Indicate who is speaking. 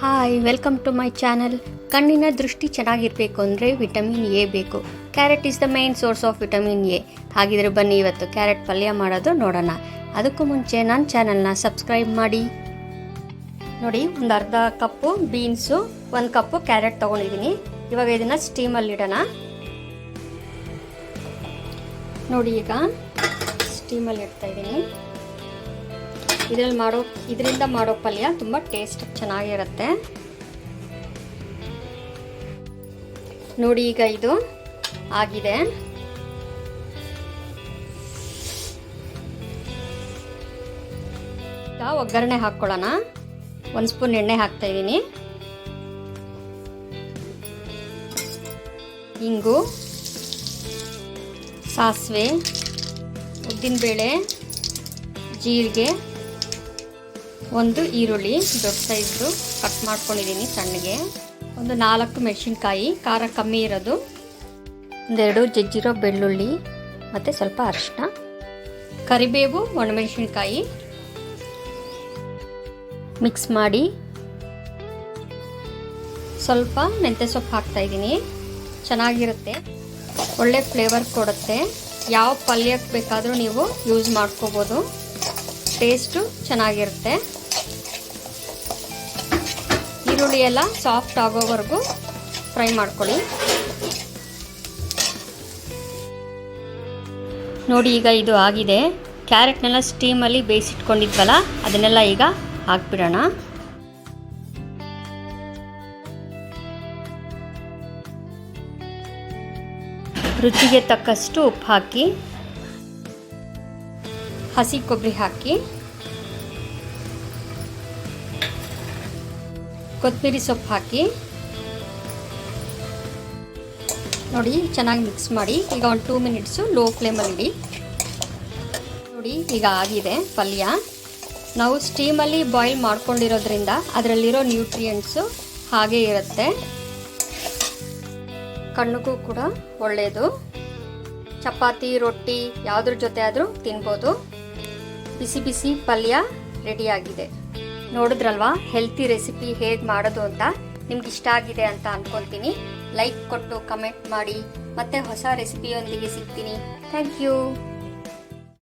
Speaker 1: Hi welcome to my channel ಕಣ್ಣಿನ ದೃಷ್ಟಿ ಚೆನ್ನಾಗಿರಬೇಕು ಅಂದರೆ ವಿಟಮಿನ್ ಎ ಬೇಕು. Carrot is the main source of vitamin A ಹಾಗಿದ್ರೆ ಬನ್ನಿ ಇವತ್ತು ಕ್ಯಾರೆಟ್ ಪಲ್ಯ ಮಾಡೋದು ನೋಡೋಣ. ಅದಕ್ಕೂ ಮುಂಚೆ ನನ್ನ ಚಾನಲ್ನ ಸಬ್ಸ್ಕ್ರೈಬ್ ಮಾಡಿ. ನೋಡಿ, ಒಂದು ಅರ್ಧ ಕಪ್ಪು ಬೀನ್ಸು ಒಂದು ಕಪ್ಪು ಕ್ಯಾರೆಟ್ ತೊಗೊಂಡಿದ್ದೀನಿ. ಇವಾಗ ಇದನ್ನು ಸ್ಟೀಮಲ್ಲಿ ಇಡೋಣ. ನೋಡಿ ಈಗ ಸ್ಟೀಮಲ್ಲಿ ಇಡ್ತಾ ಇದ್ದೀನಿ. ಇದರಲ್ಲಿ ಮಾಡೋ, ಇದರಿಂದ ಮಾಡೋ ಪಲ್ಯ ತುಂಬ ಟೇಸ್ಟ್ ಚೆನ್ನಾಗಿರುತ್ತೆ. ನೋಡಿ ಈಗ ಇದು ಆಗಿದೆ. ಒಗ್ಗರಣೆ ಹಾಕ್ಕೊಳ್ಳೋಣ. ಒಂದು ಸ್ಪೂನ್ ಎಣ್ಣೆ ಹಾಕ್ತಾ ಇದ್ದೀನಿ. ಇಂಗು, ಸಾಸಿವೆ, ಉದ್ದಿನಬೇಳೆ, ಜೀರಿಗೆ ಒಂದು ಈರುಳ್ಳಿ ದೊಡ್ಡ ಸೈಜ್ದು ಕಟ್ ಮಾಡ್ಕೊಂಡಿದ್ದೀನಿ ಸಣ್ಣಗೆ. ಒಂದು ನಾಲ್ಕು ಮೆಣಸಿನ್ಕಾಯಿ, ಖಾರ ಕಮ್ಮಿ ಇರೋದು. ಒಂದೆರಡು ಜಜ್ಜಿರೋ ಬೆಳ್ಳುಳ್ಳಿ, ಮತ್ತು ಸ್ವಲ್ಪ ಅರಿಶಿನ ಕರಿಬೇವು, ಒಣಮೆಣಸಿನ್ಕಾಯಿ. ಮಿಕ್ಸ್ ಮಾಡಿ. ಸ್ವಲ್ಪ ಮೆಂತ್ಯ ಸೊಪ್ಪು ಹಾಕ್ತಾಯಿದ್ದೀನಿ ಚೆನ್ನಾಗಿರುತ್ತೆ. ಒಳ್ಳೆ ಫ್ಲೇವರ್ ಕೊಡುತ್ತೆ. ಯಾವ ಪಲ್ಯಕ್ಕೆ ಬೇಕಾದರೂ ನೀವು ಯೂಸ್ ಮಾಡ್ಕೋಬೋದು. ಟೇಸ್ಟು ಚೆನ್ನಾಗಿರುತ್ತೆ. ಈರುಳ್ಳಿ ಎಲ್ಲ ಸಾಫ್ಟ್ ಆಗೋವರೆಗೂ ಫ್ರೈ ಮಾಡ್ಕೊಳ್ಳಿ. ನೋಡಿ ಈಗ ಇದು ಆಗಿದೆ. ಕ್ಯಾರೆಟ್ನೆಲ್ಲ ಸ್ಟೀಮಲ್ಲಿ ಬೇಯಿಸಿಟ್ಕೊಂಡಿದ್ವಲ್ಲ, ಅದನ್ನೆಲ್ಲ ಈಗ ಹಾಕ್ಬಿಡೋಣ. ರುಚಿಗೆ ತಕ್ಕಷ್ಟು ಉಪ್ಪು ಹಾಕಿ ಹಸಿ ಕೊಬ್ಬರಿ ಹಾಕಿ. ಕೊತ್ತಂಬರಿ ಸೊಪ್ಪು ಹಾಕಿ. ನೋಡಿ, ಚೆನ್ನಾಗಿ ಮಿಕ್ಸ್ ಮಾಡಿ. ಈಗ ಒಂದು ಟೂ ಮಿನಿಟ್ಸು ಲೋ ಫ್ಲೇಮಲ್ಲಿ ಇಡಿ. ನೋಡಿ, ಈಗ ಆಗಿದೆ ಪಲ್ಯ. ನಾವು ಸ್ಟೀಮಲ್ಲಿ ಬಾಯ್ಲ್ ಮಾಡ್ಕೊಂಡಿರೋದ್ರಿಂದ ಅದರಲ್ಲಿರೋ ನ್ಯೂಟ್ರಿಯೆಂಟ್ಸು ಹಾಗೇ ಇರುತ್ತೆ. ಕಣ್ಣಿಗೂ ಕೂಡ ಒಳ್ಳೆಯದು ಚಪಾತಿ, ರೊಟ್ಟಿ ಯಾವುದ್ರ ಜೊತೆ ಆದರೂ ತಿನ್ಬೋದು. ಬಿಸಿ ಬಿಸಿ ಪಲ್ಯ ರೆಡಿಯಾಗಿದೆ. ನೋಡಿದ್ರಲ್ವಾ? ಹೆಲ್ತಿ ರೆಸಿಪಿ ಹೇಗೆ ಮಾಡೋದು ಅಂತ ನಿಮ್ಗೆ ಇಷ್ಟ ಆಗಿದೆ ಅಂತ ಅನ್ಕೊಂತೀನಿ ಲೈಕ್ ಕೊಟ್ಟು ಕಮೆಂಟ್ ಮಾಡಿ. ಮತ್ತೆ ಹೊಸ ರೆಸಿಪಿಯೊಂದಿಗೆ ಸಿಗ್ತೀನಿ. Thank you